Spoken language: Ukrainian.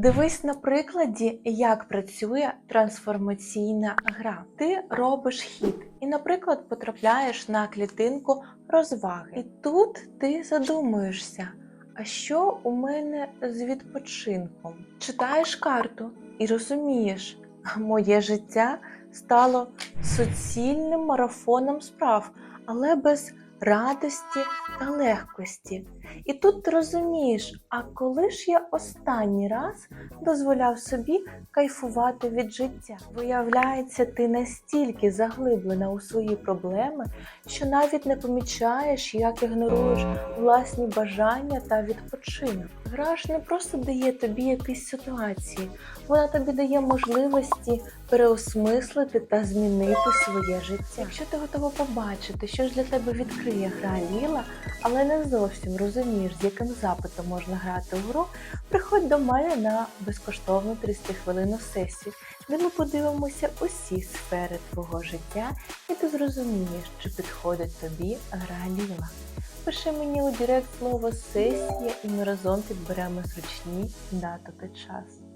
Дивись на прикладі, як працює трансформаційна гра. Ти робиш хід і, наприклад, потрапляєш на клітинку розваги. І тут ти задумуєшся, а що у мене з відпочинком? Читаєш карту і розумієш, моє життя стало суцільним марафоном справ, але без радості та легкості. І тут ти розумієш, а коли ж я останній раз дозволяв собі кайфувати від життя? Виявляється, ти настільки заглиблена у свої проблеми, що навіть не помічаєш, як ігноруєш власні бажання та відпочинок. Гра ж не просто дає тобі якісь ситуації, вона тобі дає можливості переосмислити та змінити своє життя. Якщо ти готова побачити, що ж для тебе відкриє гра Ліла, але не зовсім розумієш, з яким запитом можна грати у гру, приходь до мене на безкоштовну 30 хвилинну сесію, де ми подивимося усі сфери твого життя, і ти зрозумієш, чи підходить тобі гра Ліла. Пиши мені у директ слово сесія, і ми разом підберемо зручні дату та час.